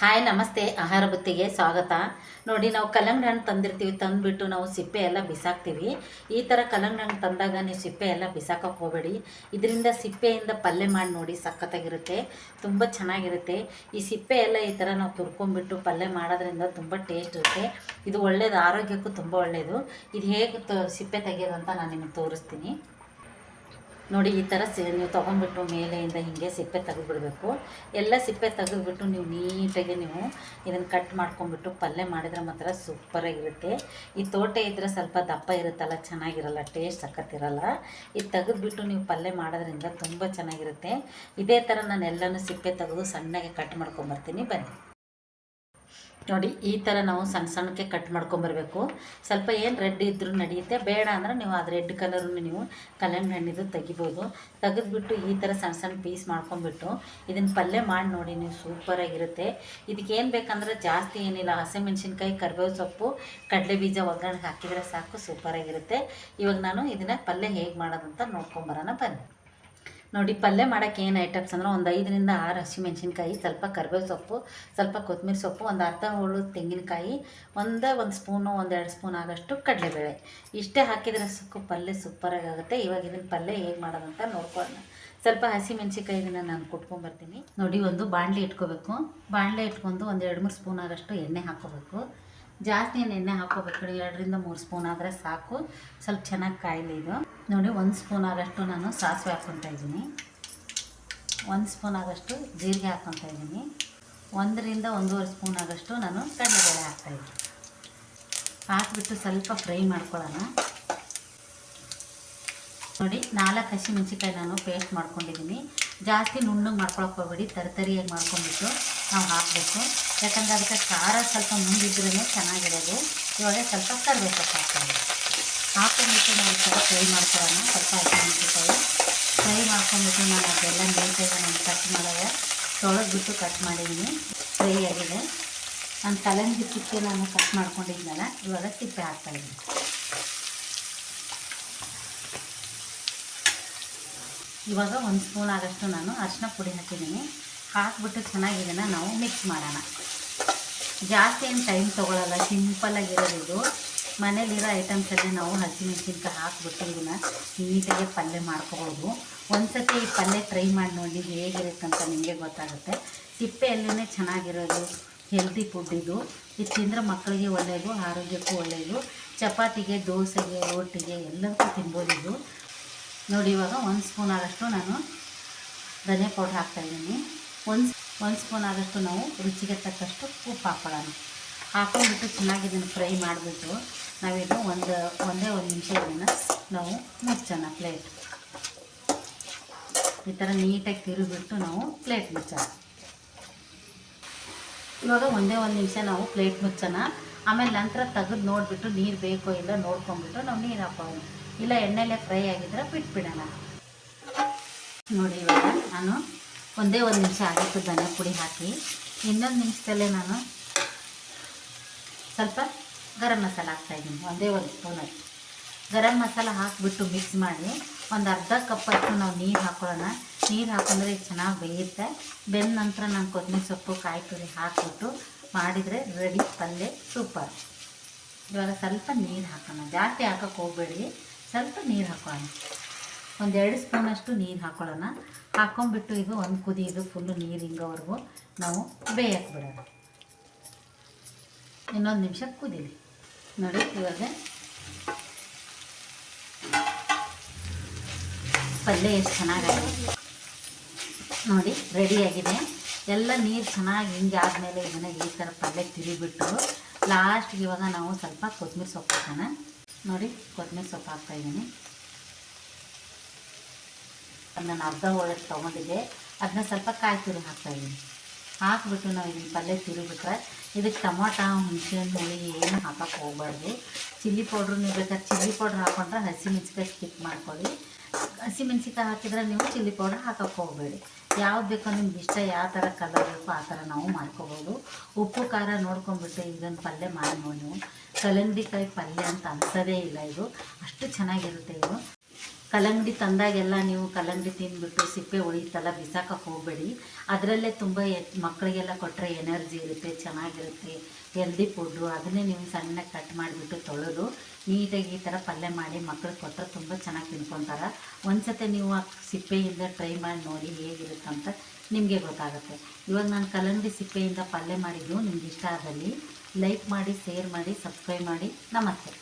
Hi, ನಮಸ್ತೆ. ಆಹಾರ ಬುತ್ತಿಗೆ ಸ್ವಾಗತ. ನೋಡಿ, ನಾವು ಕಲ್ಲಂಗಡಿ ಹಣ್ಣು ತಂದಿರ್ತೀವಿ, ತಂದುಬಿಟ್ಟು ನಾವು ಸಿಪ್ಪೆ ಎಲ್ಲ ಬಿಸಾಕ್ತೀವಿ. ಈ ಥರ ಕಲ್ಲಂಗಡಿ ಹಣ್ಣು ತಂದಾಗ ನೀವು ಸಿಪ್ಪೆ ಎಲ್ಲ ಬಿಸಾಕಕ್ಕೆ ಹೋಗಬೇಡಿ. ಇದರಿಂದ ಸಿಪ್ಪೆಯಿಂದ ಪಲ್ಯ ಮಾಡಿ ನೋಡಿ ಸಖತ್ತಾಗಿರುತ್ತೆ, ತುಂಬ ಚೆನ್ನಾಗಿರುತ್ತೆ. ಈ ಸಿಪ್ಪೆ ಎಲ್ಲ ಈ ಥರ ನಾವು ತುರ್ಕೊಂಡ್ಬಿಟ್ಟು ಪಲ್ಯ ಮಾಡೋದ್ರಿಂದ ತುಂಬ ಟೇಸ್ಟ್ ಇರುತ್ತೆ. ಇದು ಒಳ್ಳೆಯದು ಆರೋಗ್ಯಕ್ಕೂ ತುಂಬ ಒಳ್ಳೆಯದು ಇದು ಹೇಗೆ ಸಿಪ್ಪೆ ತೆಗೆಯೋದು ಅಂತ ನಾನು ನಿಮಗೆ ತೋರಿಸ್ತೀನಿ. ನೋಡಿ, ಈ ಥರ ಸೇ ನೀವು ತೊಗೊಂಡ್ಬಿಟ್ಟು ಮೇಲೆಯಿಂದ ಹೀಗೆ ಸಿಪ್ಪೆ ತೆಗೆದುಬಿಡಬೇಕು. ಎಲ್ಲ ಸಿಪ್ಪೆ ತೆಗೆದುಬಿಟ್ಟು ನೀವು ನೀಟಾಗಿ ನೀವು ಇದನ್ನು ಕಟ್ ಮಾಡ್ಕೊಂಡ್ಬಿಟ್ಟು ಪಲ್ಯ ಮಾಡಿದ್ರೆ ಮಾತ್ರ ಸೂಪರಾಗಿರುತ್ತೆ ಈ ತೋಟ ಇದ್ದರೆ ಸ್ವಲ್ಪ ದಪ್ಪ ಇರುತ್ತಲ್ಲ, ಚೆನ್ನಾಗಿರಲ್ಲ, ಟೇಸ್ಟ್ ಸಖತ್ತಿರಲ್ಲ. ಇದು ತೆಗೆದುಬಿಟ್ಟು ನೀವು ಪಲ್ಯ ಮಾಡೋದ್ರಿಂದ ತುಂಬ ಚೆನ್ನಾಗಿರುತ್ತೆ. ಇದೇ ಥರ ನಾನು ಎಲ್ಲನೂ ಸಿಪ್ಪೆ ತೆಗೆದು ಸಣ್ಣಗೆ ಕಟ್ ಮಾಡ್ಕೊಂಬರ್ತೀನಿ ಬನ್ನಿ. ನೋಡಿ, ಈ ಥರ ನಾವು ಸಣ್ಣ ಸಣ್ಣಕ್ಕೆ ಕಟ್ ಮಾಡ್ಕೊಂಬರ್ಬೇಕು ಸ್ವಲ್ಪ ಏನು ರೆಡ್ ಇದ್ದರೂ ನಡೆಯುತ್ತೆ. ಬೇಡ ಅಂದ್ರೆ ನೀವು ಅದು ರೆಡ್ ಕಲರನ್ನು ನೀವು ಕಲ್ಲಂಗಡಿ ಹಣ್ಣಿದು ತೆಗಿಬೋದು. ತೆಗೆದ್ಬಿಟ್ಟು ಈ ಥರ ಸಣ್ಣ ಸಣ್ಣ ಪೀಸ್ ಮಾಡ್ಕೊಂಬಿಟ್ಟು ಇದನ್ನು ಪಲ್ಯ ಮಾಡಿ ನೋಡಿ, ನೀವು ಸೂಪರಾಗಿರುತ್ತೆ ಇದಕ್ಕೆ ಏನು ಬೇಕಂದ್ರೆ ಜಾಸ್ತಿ ಏನಿಲ್ಲ. ಹಸಿಮೆಣ್ಸಿನ್ಕಾಯಿ, ಕರಿಬೇವು ಸೊಪ್ಪು, ಕಡಲೆ ಬೀಜ ಒಗ್ಗರಣೆ ಹಾಕಿದರೆ ಸಾಕು ಸೂಪರಾಗಿರುತ್ತೆ ಇವಾಗ ನಾನು ಇದನ್ನು ಪಲ್ಯ ಹೇಗೆ ಮಾಡೋದಂತ ನೋಡ್ಕೊಂಬರೋಣ ಬನ್ನಿ. ನೋಡಿ, ಪಲ್ಯ ಮಾಡೋಕ್ಕೆ ಏನು ಐಟಮ್ಸ್ ಅಂದ್ರೆ ಒಂದು ಐದರಿಂದ ಆರು ಹಸಿಮೆಣ್ಸಿನ್ಕಾಯಿ, ಸ್ವಲ್ಪ ಕರಿಬೇವು ಸೊಪ್ಪು, ಸ್ವಲ್ಪ ಕೊತ್ತಂಬರಿ ಸೊಪ್ಪು, ಒಂದು ಅರ್ಧ ಹೋಳು ತೆಂಗಿನಕಾಯಿ, ಒಂದೇ ಒಂದು ಸ್ಪೂನು ಒಂದೆರಡು ಸ್ಪೂನ್ ಆಗೋಷ್ಟು ಕಡಲೆಬೇಳೆ. ಇಷ್ಟೇ ಹಾಕಿದರೆ ಸೊಕ್ಕು ಪಲ್ಯ ಸೂಪರಾಗಿ ಆಗುತ್ತೆ. ಇವಾಗ ಇದನ್ನ ಪಲ್ಯ ಹೇಗೆ ಮಾಡೋದಂತ ನೋಡ್ಕೊಳ್ಳೋಣ. ಸ್ವಲ್ಪ ಹಸಿಮೆಣ್ಸಿನ್ಕಾಯಿನ ನಾನು ಕುಟ್ಕೊಂಬರ್ತೀನಿ ನೋಡಿ, ಒಂದು ಬಾಣಲೆ ಇಟ್ಕೋಬೇಕು. ಬಾಣಲೆ ಇಟ್ಕೊಂಡು ಒಂದು ಎರಡು ಮೂರು ಸ್ಪೂನ್ ಆಗೋಷ್ಟು ಎಣ್ಣೆ ಹಾಕೋಬೇಕು. ಜಾಸ್ತಿ ಎಣ್ಣೆ ಹಾಕೋಬೇಕು. ಎರಡರಿಂದ ಮೂರು ಸ್ಪೂನ್ ಆದರೆ ಸಾಕು. ಸ್ವಲ್ಪ ಚೆನ್ನಾಗಿ ಕಾಯಿಲೆ ಇದು. ನೋಡಿ, ಒಂದು ಸ್ಪೂನ್ ಆದಷ್ಟು ನಾನು ಸಾಸಿವೆ ಹಾಕ್ಕೊತಾ ಇದ್ದೀನಿ. ಒಂದು ಸ್ಪೂನ್ ಆದಷ್ಟು ಜೀರಿಗೆ ಹಾಕ್ಕೊತಾ ಇದ್ದೀನಿ. ಒಂದರಿಂದ ಒಂದೂವರೆ ಸ್ಪೂನ್ ಆದಷ್ಟು ನಾನು ಕಡಲೆಬೇಳೆ ಹಾಕ್ತಾಯಿದ್ದೀನಿ ಹಾಕಿಬಿಟ್ಟು ಸ್ವಲ್ಪ ಫ್ರೈ ಮಾಡ್ಕೊಳ್ಳೋಣ. ನೋಡಿ, ನಾಲ್ಕು ಹಸಿ ಮೆಣಸಿನ್ಕಾಯಿ ನಾನು ಪೇಸ್ಟ್ ಮಾಡ್ಕೊಂಡಿದ್ದೀನಿ. ಜಾಸ್ತಿ ನುಣ್ಣಗೆ ಮಾಡ್ಕೊಳಕ್ಕೆ ಹೋಗ್ಬೇಡಿ. ತರತರಿಯಾಗಿ ಮಾಡ್ಕೊಂಡ್ಬಿಟ್ಟು ನಾವು ಹಾಕಬೇಕು. ಯಾಕಂದರೆ ಅದಕ್ಕೆ ಖಾರ ಸ್ವಲ್ಪ ಮುಂದಿದ್ರೂ ಚೆನ್ನಾಗಿರೋದು. ಇವಾಗ ಸ್ವಲ್ಪ ಕರಿಬೇಕು ಹಾಕ್ತೀವಿ ಹಾಕೊಂಡ್ಬಿಟ್ಟು ನಾವು ಸ್ವಲ್ಪ ಫ್ರೈ ಮಾಡ್ಕೊಳ್ಳೋಣ. ಸ್ವಲ್ಪ ಹಾಕೊಂಡ್ಬಿಟ್ಟು ಫ್ರೈ ಮಾಡ್ಕೊಂಡ್ಬಿಟ್ಟು ನಾನು ಅದೆಲ್ಲ ನೀಟಾಗಿ ನಾನು ಕಟ್ ಮಾಡೋದು. ತೊಳೆದ್ಬಿಟ್ಟು ಕಟ್ ಮಾಡಿದ್ದೀನಿ ಫ್ರೈ ಆಗಿದೆ. ನಾನು ತಲೆಂದು ಚಿಕ್ಕೆ ನಾನು ಕಟ್ ಮಾಡ್ಕೊಂಡಿದ್ನಲ್ಲ, ಇವಾಗ ಸಿಪ್ಪೆ ಹಾಕ್ತಾಯಿದ್ದೀನಿ ಇವಾಗ ಒಂದು ಸ್ಪೂನ್ ಆದಷ್ಟು ನಾನು ಅರಿಶಿನ ಪುಡಿ ಹಾಕಿದ್ದೀನಿ. ಹಾಕ್ಬಿಟ್ಟು ಚೆನ್ನಾಗಿ ಇದನ್ನು ನಾವು ಮಿಕ್ಸ್ ಮಾಡೋಣ. ಜಾಸ್ತಿ ಏನು ಟೈಮ್ ತೊಗೊಳಲ್ಲ ಸಿಂಪಲಾಗಿರೋದು ಇದು. ಮನೇಲಿರೋ ಐಟಮ್ಸಲ್ಲೇ ನಾವು ಹಸಿಮೆಣಸಿನ್ಕಾಯಿ ಹಾಕ್ಬಿಟ್ಟು ಇದನ್ನು ನೀಟಾಗಿ ಪಲ್ಯ ಮಾಡ್ಕೋಬೋದು. ಒಂದು ಸತಿ ಈ ಪಲ್ಯ ಟ್ರೈ ಮಾಡಿ ನೋಡಿ ಹೇಗಿರುತ್ತೆ ಅಂತ ನಿಮಗೆ ಗೊತ್ತಾಗುತ್ತೆ. ತಿಪ್ಪೆಯಲ್ಲೇ ಚೆನ್ನಾಗಿರೋದು ಹೆಲ್ದಿ ಫುಡ್ ಇದು. ಇದು ತಿಂದರೆ ಮಕ್ಕಳಿಗೆ ಒಳ್ಳೆಯದು ಆರೋಗ್ಯಕ್ಕೂ ಒಳ್ಳೆಯದು ಚಪಾತಿಗೆ, ದೋಸೆಗೆ ರೋಟಿಗೆ ಎಲ್ಲದಕ್ಕೂ ತಿನ್ಬೋದು ನೋಡಿ ಇವಾಗ ಒಂದು ಸ್ಪೂನ್ ಆದಷ್ಟು ನಾನು ಧನಿಯಾ ಪೌಡ್ರ್ ಹಾಕ್ತಾಯಿದ್ದೀನಿ ಒಂದು ಒಂದು ಸ್ಪೂನ್ ಆದಷ್ಟು ನಾವು ರುಚಿಗೆ ತಕ್ಕಷ್ಟು ಉಪ್ಪು ಹಾಕೊಳ್ಳೋಣ. ಹಾಕೊಂಡ್ಬಿಟ್ಟು ಚೆನ್ನಾಗಿ ಇದನ್ನು ಫ್ರೈ ಮಾಡಿಬಿಟ್ಟು ನಾವಿದು ಒಂದು, ಒಂದೇ ಒಂದು ನಿಮಿಷ ಇದನ್ನು ನಾವು ಮುಚ್ಚೋಣ ಪ್ಲೇಟ್. ಈ ಥರ ನೀಟಾಗಿ ತಿರುಗಿಬಿಟ್ಟು ನಾವು ಪ್ಲೇಟ್ ಮುಚ್ಚೋಣ. ಇವಾಗ ಒಂದೇ ಒಂದು ನಿಮಿಷ ನಾವು ಪ್ಲೇಟ್ ಮುಚ್ಚೋಣ. ಆಮೇಲೆ ನಂತರ ತೆಗೆದು ನೋಡಿಬಿಟ್ಟು ನೀರು ಬೇಕೋ ಇಲ್ಲ ನೋಡ್ಕೊಂಡ್ಬಿಟ್ಟು ನಾವು ನೀರು ಹಾಕೋಣ. ಇಲ್ಲ ಎಣ್ಣೆಲೆ ಫ್ರೈ ಆಗಿದ್ರೆ ಬಿಟ್ಬಿಡೋಣ. ನೋಡಿ ಇವಾಗ ನಾನು ಒಂದೇ ಒಂದು ನಿಮಿಷ ಆಗಿತ್ತು ಧನಿಯಾ ಪುಡಿ ಹಾಕಿ. ಇನ್ನೊಂದು ನಿಮಿಷದಲ್ಲೇ ನಾನು ಸ್ವಲ್ಪ ಗರಂ ಮಸಾಲ ಹಾಕ್ತಾಯಿದ್ದೀನಿ ಒಂದೇ ಒಂದು ಸ್ಪೂನಷ್ಟು ಗರಂ ಮಸಾಲ ಹಾಕಿಬಿಟ್ಟು ಮಿಕ್ಸ್ ಮಾಡಿ ಒಂದು ಅರ್ಧ ಕಪ್ ಅಷ್ಟು ನಾವು ನೀರು ಹಾಕೊಳ್ಳೋಣ. ನೀರು ಹಾಕೊಂಡ್ರೆ ಚೆನ್ನಾಗಿ ಬೇಯುತ್ತೆ. ಬೆಂದ ನಂತರ ನಾನು ಕೊತ್ತಂಬರಿ ಸೊಪ್ಪು, ಕಾಯಿ ತುರಿ ಹಾಕಿಬಿಟ್ಟು ಮಾಡಿದರೆ ರೆಡಿ ಪಲ್ಯ ಸೂಪರ್ ಇವಾಗ ಸ್ವಲ್ಪ ನೀರು ಹಾಕೋಣ. ಜಾಸ್ತಿ ಹಾಕೋಕ್ಕೆ ಹೋಗಬೇಡಿ. ಸ್ವಲ್ಪ ನೀರು ಹಾಕೋಣ. ಒಂದೆರಡು ಸ್ಪೂನಷ್ಟು ನೀರು ಹಾಕೊಳ್ಳೋಣ. ಹಾಕೊಂಡ್ಬಿಟ್ಟು ಇದು ಒಂದು ಕುದಿ ಇದು ಫುಲ್ಲು ನೀರು ಹಿಂಗೋವರೆಗೂ ನಾವು ಬೇಯಕ್ಕೆ ಬಿಡೋಣ. ಇನ್ನೊಂದು ನಿಮಿಷ ಕುದೀಲಿ. ನೋಡಿ, ಇವಾಗ ಪಲ್ಯ ಎಷ್ಟು ಚೆನ್ನಾಗಿದೆ ನೋಡಿ ರೆಡಿಯಾಗಿದೆ ಎಲ್ಲ ನೀರು ಚೆನ್ನಾಗಿ ಹಿಂಗೆ ಆದಮೇಲೆ ಇದನ್ನು ಈ ಥರ ಪಲ್ಯ ತಿರುಗಿಬಿಟ್ಟು ಲಾಸ್ಟ್ಗೆ ಇವಾಗ ನಾವು ಸ್ವಲ್ಪ ಕೊತ್ತಂಬರಿ ಸೊಪ್ಪು ಹಾಕೋಣ. ನೋಡಿ ಕೊತ್ತಂಬರಿ ಸೊಪ್ಪು ಹಾಕ್ತಾಯಿದ್ದೀನಿ ನಾನು ಅರ್ಧ ಒಳಗೆ ತೊಗೊಂಡಿದ್ದೆ. ಅದನ್ನ ಸ್ವಲ್ಪ ಕಾಯಿ ತುರಿ ಹಾಕ್ತಾಯಿದ್ದೀನಿ ಹಾಕ್ಬಿಟ್ಟು ನಾವು ಇದನ್ನು ಪಲ್ಯ ತಿರುಗಿಬಿಟ್ರೆ ಇದಕ್ಕೆ ಟೊಮಾಟ, ಹುಣಸೆಹಣ್ಣು ಹುಳಿ ಏನು ಹಾಕೋಕ್ಕೆ ಹೋಗ್ಬಾರ್ದು. ಚಿಲ್ಲಿ ಪೌಡ್ರು ನೀವು ಬೇಕಾದ್ರೆ ಚಿಲ್ಲಿ ಪೌಡ್ರ್ ಹಾಕೊಂಡ್ರೆ ಹಸಿಮೆಣ್ಸಿಕಾಯಿ ಸ್ಕಿಪ್ ಮಾಡ್ಕೊಳ್ಳಿ. ಹಸಿಮೆಣ್ಸಿಕಾಯಿ ಹಾಕಿದ್ರೆ ನೀವು ಚಿಲ್ಲಿ ಪೌಡ್ರ್ ಹಾಕೋಕ್ಕೆ ಹೋಗಬೇಡಿ. ಯಾವ್ದು ಬೇಕೋ ನಿಮ್ಗೆ ಇಷ್ಟ ಯಾವ ಥರ ಕಲರ್ ಬೇಕೋ ಆ ಥರ ನಾವು ಮಾಡ್ಕೋಬೋದು. ಉಪ್ಪು, ಖಾರ ನೋಡ್ಕೊಂಡ್ಬಿಟ್ಟು ಇದನ್ನು ಪಲ್ಯ ಮಾಡಿ ನೀವು. ಕಲಂಬಿಕಾಯಿ ಪಲ್ಯ ಅಂತ ಅನ್ಸೋದೇ ಇಲ್ಲ ಇದು. ಅಷ್ಟು ಚೆನ್ನಾಗಿರುತ್ತೆ ಇದು. ಕಲ್ಲಂಗಡಿ ತಂದಾಗೆಲ್ಲ ನೀವು ಕಲ್ಲಂಗಡಿ ತಿಂದ್ಬಿಟ್ಟು ಸಿಪ್ಪೆ ಉಳಿತಲ್ಲ ಬಿಸಾಕಕ್ಕೆ ಹೋಗಬೇಡಿ. ಅದರಲ್ಲೇ ತುಂಬ ಮಕ್ಕಳಿಗೆಲ್ಲ ಕೊಟ್ಟರೆ ಎನರ್ಜಿ ಇರುತ್ತೆ, ಚೆನ್ನಾಗಿರುತ್ತೆ, ಹೆಲ್ದಿ ಫುಡ್ಡು. ಅದನ್ನೇ ನೀವು ಸಣ್ಣಗೆ ಕಟ್ ಮಾಡಿಬಿಟ್ಟು ತೊಳೆದು ನೀಟಾಗಿ ಈ ಥರ ಪಲ್ಯ ಮಾಡಿ ಮಕ್ಳಿಗೆ ಕೊಟ್ಟರೆ ತುಂಬ ಚೆನ್ನಾಗಿ ತಿನ್ಕೊತಾರೆ. ಒಂದ್ಸತಿ ನೀವು ಆ ಸಿಪ್ಪೆಯಿಂದ ಟ್ರೈ ಮಾಡಿ ನೋಡಿ ಹೇಗಿರುತ್ತೆ ಅಂತ ನಿಮಗೆ ಗೊತ್ತಾಗುತ್ತೆ. ಇವಾಗ ನಾನು ಕಲ್ಲಂಗಡಿ ಸಿಪ್ಪೆಯಿಂದ ಪಲ್ಯ ಮಾಡಿದ್ದು ನಿಮ್ಗೆ ಇಷ್ಟ ಆದಲ್ಲಿ ಲೈಕ್ ಮಾಡಿ, ಶೇರ್ ಮಾಡಿ, ಸಬ್ಸ್ಕ್ರೈಬ್ ಮಾಡಿ. ನಮಸ್ತೆ.